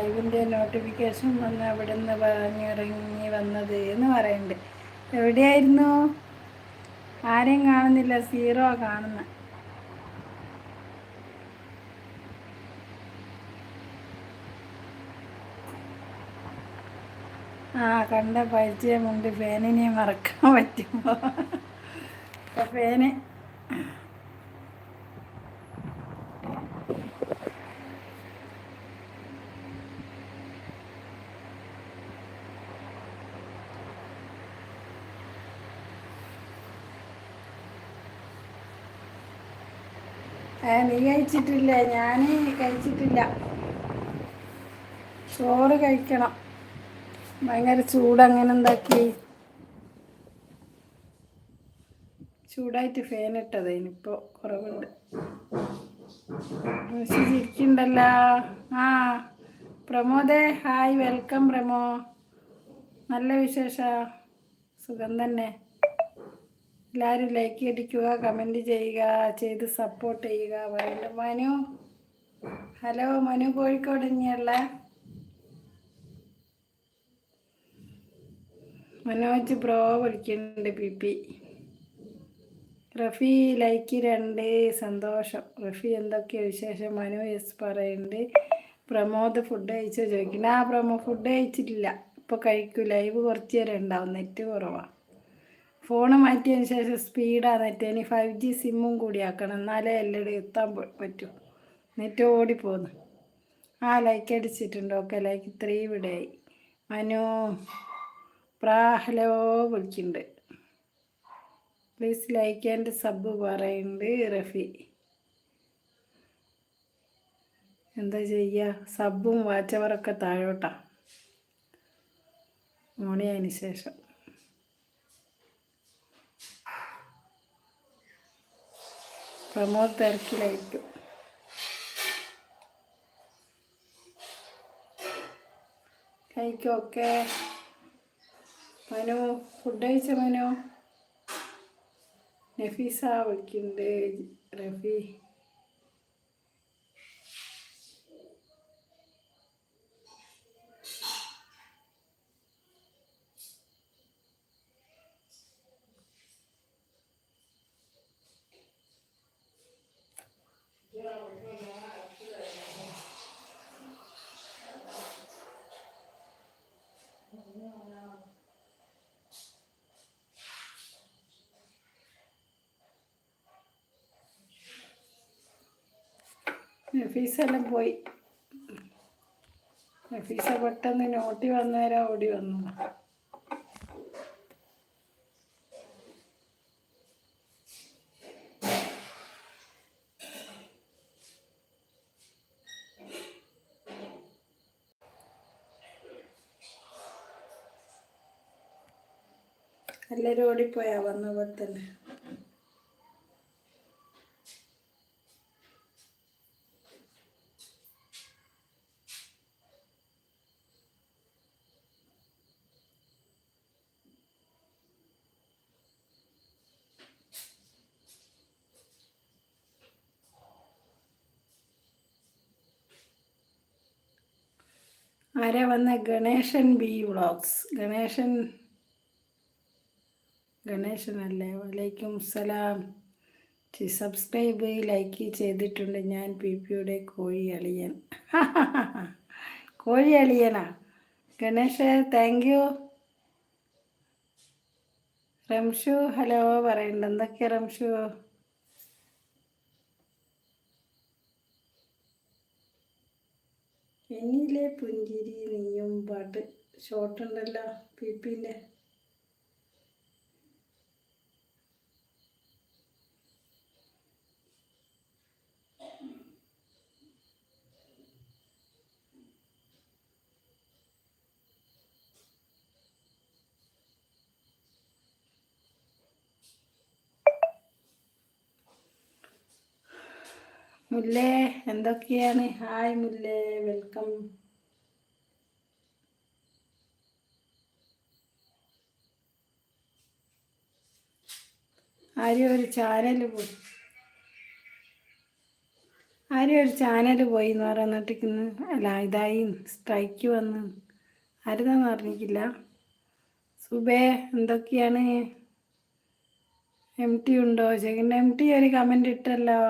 ലൈവിന്റെ notification വന്ന് അവിടെ നിന്ന് പറഞ്ഞിറങ്ങി വന്നത് എന്ന് പറയുന്നുണ്ട്. എവിടെയായിരുന്നു? ആരെയും കാണുന്നില്ല. സീറോ കാണുന്ന. ആ കണ്ട പരിചയമുണ്ട്. ഫാനിനെ മറക്കാൻ പറ്റുമോ? ഫാന് നീ കഴിച്ചിട്ടില്ല? ഞാൻ കഴിച്ചിട്ടില്ല. ചോറ് കഴിക്കണം. ഭയങ്കര ചൂട് അങ്ങനെ എന്താക്കി? ചൂടായിട്ട് ഫാൻ ഇട്ടത് ഇനിയിപ്പോൾ കുറവുണ്ട്. ചിരിക്കണ്ടല്ലോ ആ പ്രമോദേ ഹായ് വെൽക്കം പ്രമോ. നല്ല വിശേഷ. സുഖം തന്നെ. എല്ലാവരും ലൈക്ക് അടിക്കുക കമന്റ് ചെയ്യുക ചെയ്ത് സപ്പോർട്ട് ചെയ്യുക വീണ്ടും മനു ഹലോ മനു കോഴിക്കോട് തന്നെയല്ല? മനോജ് ബ്രോ വിളിക്കുന്നുണ്ട് പി പി റഫി ലൈക്ക് രണ്ട് സന്തോഷം. റഫി എന്തൊക്കെയാ വിശേഷം? മനു എസ് പറയുന്നുണ്ട്. പ്രമോദ് ഫുഡ് കഴിച്ചോ ചോദിക്കുന്നത് ആ പ്രമോ ഫുഡ് കഴിച്ചിട്ടില്ല. ഇപ്പോൾ കഴിക്കൂ. ലൈവ് കുറച്ച് നേരം ഉണ്ടാവും. നെറ്റ് കുറവാണ് ഫോൺ മാറ്റിയതിന് ശേഷം സ്പീഡാണ് നെറ്റ് ഇനി ഫൈവ് ജി സിമ്മും കൂടി ആക്കണം. എന്നാലേ എല്ലടി എത്താൻ പറ്റൂ. നെറ്റ് ഓടിപ്പോന്ന്. ആ ലൈക്ക് അടിച്ചിട്ടുണ്ട്. ഓക്കെ ലൈക്ക് ത്രീ ആയി മനു പ്രാഹലോ വിളിക്കുന്നുണ്ട് പ്ലീസ് ലൈക്ക് ആൻഡ് സബ് പറയുന്നുണ്ട് റഫി. എന്താ ചെയ്യുക സബും വാച്ചവറൊക്കെ താഴോട്ടാ. മോണിയതിന് ശേഷം. പ്രമോദ് തിരക്കിലായിരിക്കും. കഴിക്കൊക്കെ മനു ഫുഡ് കഴിച്ച മനു? നഫീസ വയ്ക്കുന്നുണ്ട് റഫി നഫീസ എല്ലാം പോയി. നഫീസ പെട്ടെന്ന് നോട്ടി വന്നേരം ഓടി വന്നു. എല്ലാവരും ഓടിപ്പോയാ വന്നപ്പോൾ തന്നെ ആരാ വന്ന ഗണേശൻ ബി വ്ളോഗ്സ്. ഗണേശൻ ഗണേശൻ അല്ലേ വലൈക്കും സലാം. സബ്സ്ക്രൈബ് ലൈക്ക് ചെയ്തിട്ടുണ്ട് ഞാൻ പി പിയുടെ കോഴി അളിയൻ കോഴി അളിയനാ Ganesha thank you Ramshu hello പറയണ്ട. എന്തൊക്കെയാ റംഷു എന്നിലെ പുഞ്ചിരി നീയും പാട്ട്. ഷോർട്ട് ഉണ്ടല്ലോ പി പിന്റെ മുല്ലേ എന്തൊക്കെയാണ്? ഹായ് മുല്ലേ വെൽക്കം ആരും ഒരു ചാനൽ പോയി ആരും ഒരു ചാനൽ പോയി എന്ന് പറയുന്നിട്ടിരിക്കുന്നു അല്ല ഇതായി സ്ട്രൈക്ക് വന്ന്. ആരുതാന്ന് പറഞ്ഞിട്ടില്ല സുബേ എന്തൊക്കെയാണ്? എം ടി ഉണ്ടോ? ചോദിക്കണ്ട എം ടി ഒരു കമന്റ് ഇട്ടല്ലോ.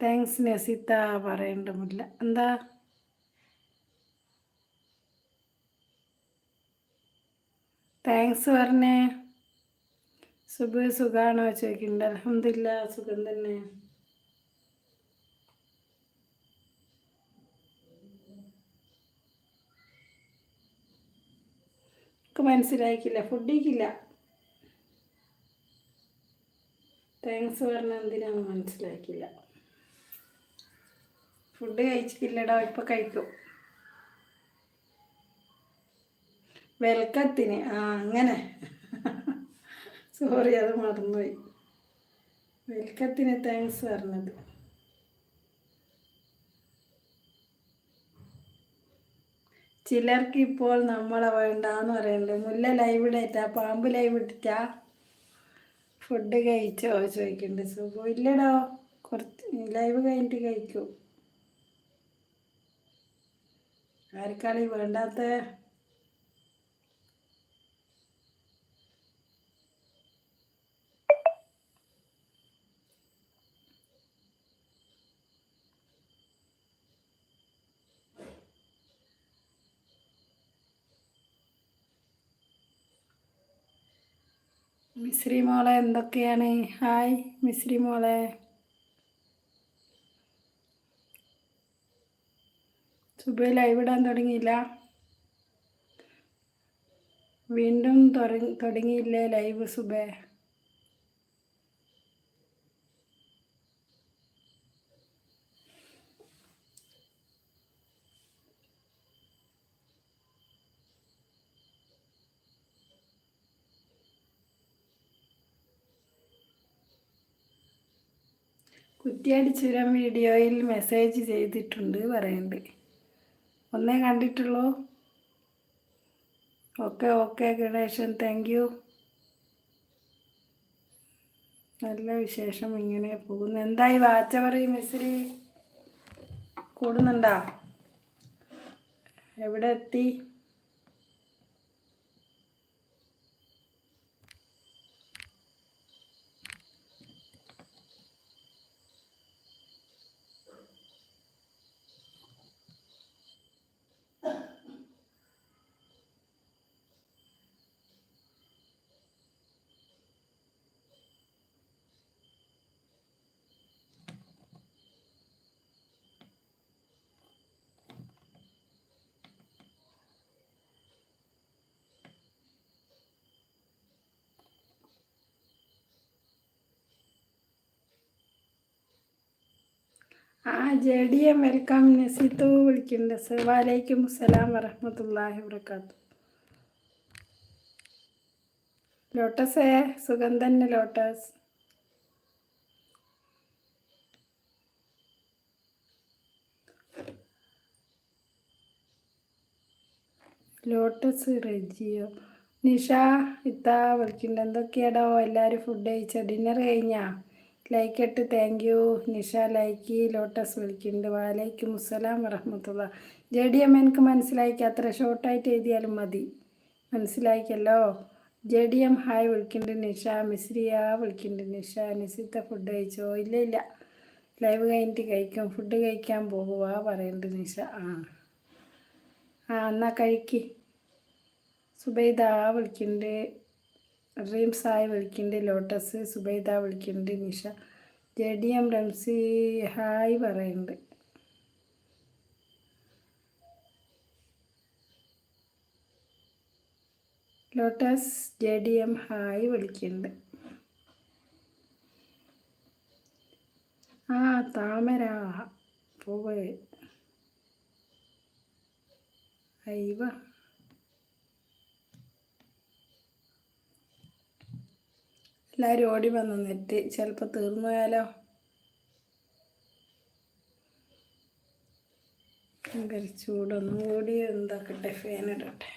താങ്ക്സ് നസിത്ത പറയണ്ടുമില്ല എന്താ? താങ്ക്സ് പറഞ്ഞേ. സുബ് സുഖാണോ ചോദിക്കണ്ട. അലഹമില്ല സുഖം തന്നെ. എനിക്ക് മനസ്സിലാക്കില്ല ഫുഡിക്കില്ല താങ്ക്സ് പറഞ്ഞ എന്തിനാണ് മനസ്സിലാക്കില്ല ഫുഡ് കഴിച്ചിട്ടില്ലടോ ഇപ്പൊ കഴിക്കും. വെൽക്കത്തിന്. ആ അങ്ങനെ. സോറി അത് മറന്നുപോയി. വെൽക്കത്തിന് താങ്ക്സ് പറഞ്ഞത്. ചിലർക്ക് ഇപ്പോൾ നമ്മളെ വേണ്ടാന്ന് പറയുന്നുണ്ട് മുല്ല ലൈവ് ഇടേറ്റാ പാമ്പ് ലൈവ് ഇട്ടിട്ടാ? ഫുഡ് കഴിച്ചോ? ചോദിക്കുന്നുണ്ട് സുഖം? ഇല്ലടോ. കുറച്ച് ലൈവ് കഴിഞ്ഞിട്ട് കഴിക്കൂ. ആർക്കാളി വേണ്ടാത്ത? മിശ്രി മോളെ എന്തൊക്കെയാണ്? ഹായ് മിശ്രി മോളെ. സുബൈ ലൈവ് ഇടാൻ തുടങ്ങിയില്ല. വീണ്ടും തുടങ്ങി തുടങ്ങിയില്ലേ ലൈവ് സുബേ? കുറ്റിയാടി ചുരം വീഡിയോയിൽ മെസ്സേജ് ചെയ്തിട്ടുണ്ട് പറയണ്ട് ഒന്നേ കണ്ടിട്ടുള്ളൂ. Okay okay Ganeshan thank you നല്ല വിശേഷം ഇങ്ങനെ പോകുന്നു. എന്തായി? വാച്ച പറയും മിസ്സിരി കൂടുന്നുണ്ടോ? എവിടെ എത്തി ആ ജെ ഡി എം വെൽക്കം നസീത്തു വിളിക്കുന്നുണ്ട്. സർ അസ്സലാം വറഹമത്തല്ലാഹി വർക്കാത്തു ലോട്ടസേ സുഖം തന്നെ ലോട്ടസ്. ലോട്ടസ് റെജിയോ. നിഷ ഇത്താ വിളിക്കുന്നുണ്ട്. എന്തൊക്കെയാടോ എല്ലാവരും ഫുഡ് കഴിച്ചോ ഡിന്നർ കഴിഞ്ഞാ? ലൈക്ക് ഇട്ട് thank you Nisha like lotus വിളിക്കുന്നുണ്ട് വാലൈക്കും അസ്സലാം വറഹമത്തുള്ള ജെ ഡി എം എനിക്ക് മനസ്സിലാക്കി അത്ര ഷോർട്ടായിട്ട് എഴുതിയാലും മതി. മനസ്സിലാക്കിയല്ലോ ജെ ഡി എം ഹായ് വിളിക്കുന്നുണ്ട് നിഷ. മിസ്രിയ വിളിക്കുന്നുണ്ട് നിഷ. നിസിത്ത ഫുഡ് കഴിച്ചോ? ഇല്ല ഇല്ല. ലൈവ് കഴിഞ്ഞിട്ട് കഴിക്കും. ഫുഡ് കഴിക്കാൻ പോകുക പറയുന്നുണ്ട് നിഷ. ആ. ആ എന്നാൽ കഴിക്ക്. സുബൈദ വിളിക്കുന്നുണ്ട്. ഡ്രീംസ് സായ് വിളിക്കുന്നുണ്ട് ലോട്ടസ് സുബൈദ വിളിക്കുന്നുണ്ട് Nisha J D M Ramsi hi പറയുന്നുണ്ട് lotus J D M hi വിളിക്കുന്നുണ്ട് ആ താമര പോവേ. അയ്യവ എല്ലാവരും ഓടി വന്ന് നെറ്റ് ചിലപ്പോൾ തീർന്നു പോയാലോ ചൂടൊന്നും കൂടി എന്താക്കട്ടെ ഫാൻ ഇടട്ടെ.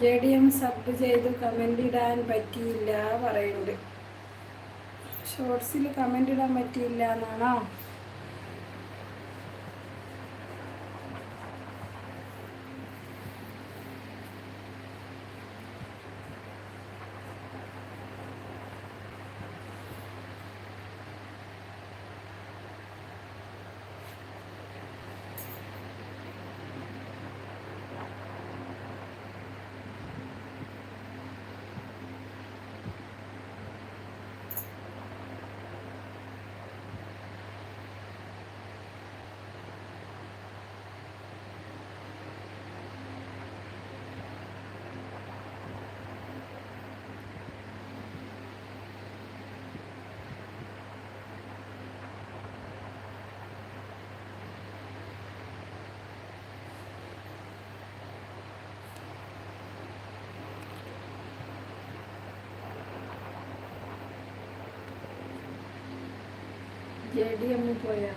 ജെ ഡി എം സബ് ചെയ്തു കമന്റ് ഇടാൻ പറ്റിയില്ല പറയുന്നുണ്ട്. ഷോർട്സിൽ കമന്റ് ഇടാൻ പറ്റിയില്ല എന്നാണോ? ജെ ഡി എമ്മിൽ പോയാ